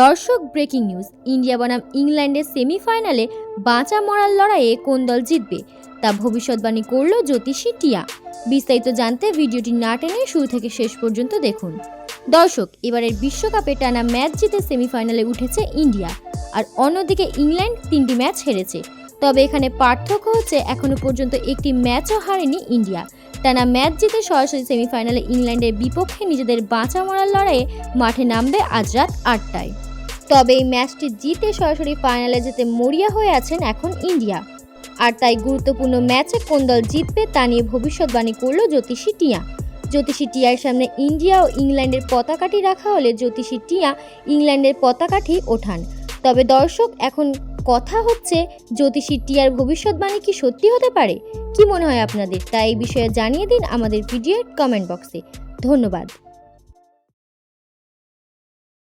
দর্শক breaking news, India বনাম ইংল্যান্ডের সেমিফাইনালে বাঁচা মরার লড়াইয়ে কোন দল জিতবে তা ভবিষ্যৎবাণী করল জ্যোতিষী টিয়া। বিস্তারিত জানতে ভিডিওটি না টেনে শুরু থেকে শেষ পর্যন্ত দেখুন। দর্শক, এবারের বিশ্বকাপে টানা ম্যাচ জিতে সেমিফাইনালে উঠেছে ইন্ডিয়া আর অন্যদিকে ইংল্যান্ড তিনটি ম্যাচ হেরেছে। তবে এখানে পার্থক্য হচ্ছে এখনও পর্যন্ত একটি ম্যাচও হারেনি ইন্ডিয়া। টানা ম্যাচ জিতে সরাসরি সেমিফাইনালে ইংল্যান্ডের বিপক্ষে নিজেদের বাঁচা মরার লড়াইয়ে মাঠে নামবে আজ রাত আটটায়। তবে এই ম্যাচটি জিতে সরাসরি ফাইনালে যেতে মরিয়া হয়ে আছেন এখন ইন্ডিয়া। আর তাই গুরুত্বপূর্ণ ম্যাচে কোন দল জিতবে তা নিয়ে ভবিষ্যৎবাণী করল জ্যোতিষী টিয়া। জ্যোতিষী টিয়ার সামনে ইন্ডিয়া ও ইংল্যান্ডের পতাকাটি রাখা হলে জ্যোতিষী টিয়া ইংল্যান্ডের পতাকাটি ওঠান। তবে দর্শক এখন কথা হচ্ছে জ্যোতিষী টিয়ার ভবিষ্যৎবাণী কি সত্যি হতে পারে? কি মনে হয় আপনাদের? তা এই বিষয়ে জানিয়ে দিন আমাদের ভিডিওর কমেন্ট বক্সে ধন্যবাদ।